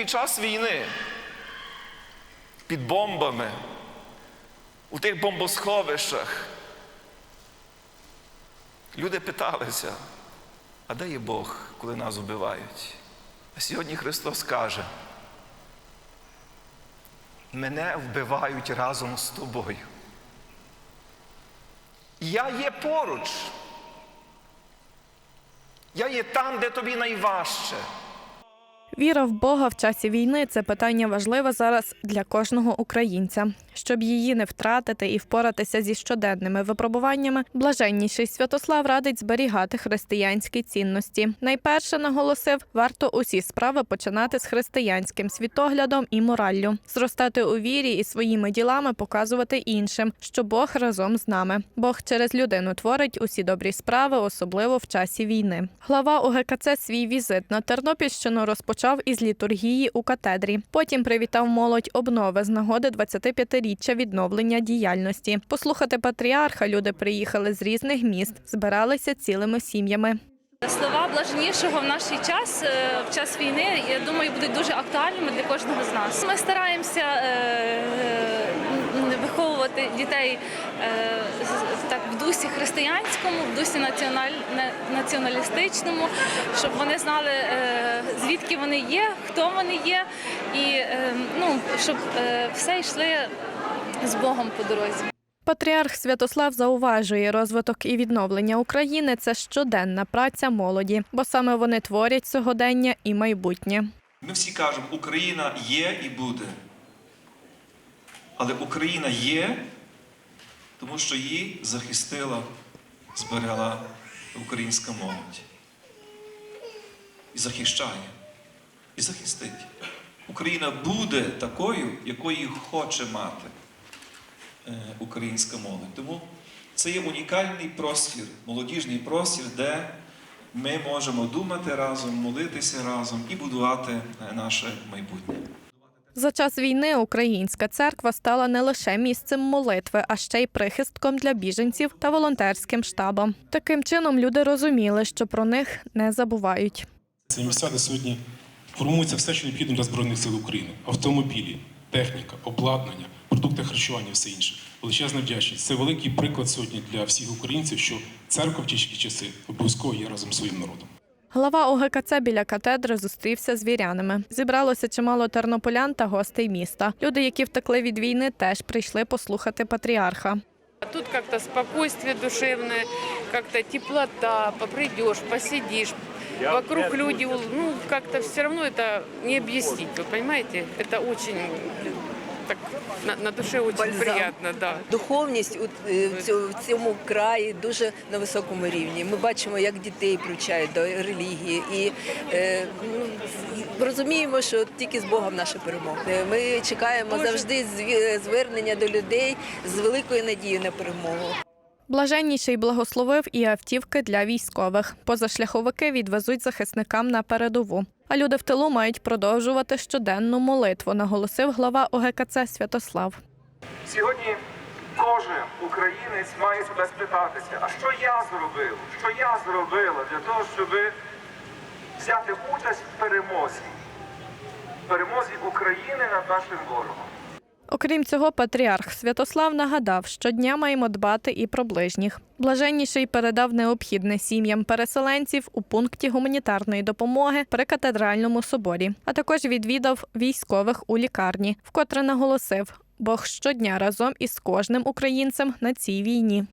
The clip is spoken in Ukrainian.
Під час війни, під бомбами, у тих бомбосховищах, люди питалися, а де є Бог, коли нас вбивають? А сьогодні Христос каже, мене вбивають разом з тобою. Я є поруч. Я є там, де тобі найважче. Віра в Бога в часі війни це питання важливе зараз для кожного українця. Щоб її не втратити і впоратися зі щоденними випробуваннями, блаженніший Святослав радить зберігати християнські цінності. Найперше наголосив, варто усі справи починати з християнським світоглядом і мораллю, зростати у вірі і своїми ділами показувати іншим, що Бог разом з нами. Бог через людину творить усі добрі справи, особливо в часі війни. Глава УГКЦ свій візит на Тернопільщину розпочав із літургії у катедрі. Потім привітав молодь обнови з нагоди 25-річчя відновлення діяльності. Послухати патріарха люди приїхали з різних міст, збиралися цілими сім'ями. Слова блаженнішого в наш час, е, в час війни, я думаю, будуть дуже актуальними для кожного з нас. Ми стараємося е, е, виховувати дітей так в дусі християнському, в дусі національ, націоналістичному, щоб вони знали, звідки вони є, хто вони є, і ну, щоб все йшли з Богом по дорозі. Патріарх Святослав зауважує, розвиток і відновлення України це щоденна праця молоді, бо саме вони творять сьогодення і майбутнє. Ми всі кажемо, Україна є і буде. Але Україна є, тому що її захистила, зберегла українська молодь. І захищає, і захистить. Україна буде такою, якою хоче мати українська молодь. Тому це є унікальний простір, молодіжний простір, де ми можемо думати разом, молитися разом і будувати е, наше майбутнє. За час війни українська церква стала не лише місцем молитви, а ще й прихистком для біженців та волонтерським штабом. Таким чином люди розуміли, що про них не забувають. Це місця, де сьогодні формується все, що необхідно для Збройних сил України: автомобілі, техніка, обладнання, продукти харчування, і все інше. Величезна вдячність. Це великий приклад сьогодні для всіх українців, що церква в тяжкі часи обов'язково є разом з своїм народом. Глава ОГКЦ біля катедри зустрівся з вірянами. Зібралося чимало тернополян та гостей міста. Люди, які втекли від війни, теж прийшли послухати патріарха. А Тут как-то спокойствие душевное, как-то теплота, попридешь, посидишь. Вокруг люди, ну, как-то все равно это не объяснить, вы понимаете? Это очень так на, на душе очень Бальзам. приятно, да. Духовність у е, в цьому- в цьому краї дуже на високому рівні. Ми бачимо, як дітей привчають до релігії, і е, ну, розуміємо, що тільки з Богом наша перемога. Ми чекаємо завжди зві- звернення до людей з великою надією на перемогу. Блаженніший благословив і автівки для військових. Позашляховики відвезуть захисникам на передову. А люди в тилу мають продовжувати щоденну молитву, наголосив глава ОГКЦ Святослав. Сьогодні кожен українець має себе спитатися, а що я зробив? Що я зробила для того, щоб взяти участь в перемозі, в перемозі України над нашим ворогом. Окрім цього, патріарх Святослав нагадав, що дня маємо дбати і про ближніх. Блаженніший передав необхідне сім'ям переселенців у пункті гуманітарної допомоги при катедральному соборі, а також відвідав військових у лікарні, вкотре наголосив, Бог щодня разом із кожним українцем на цій війні.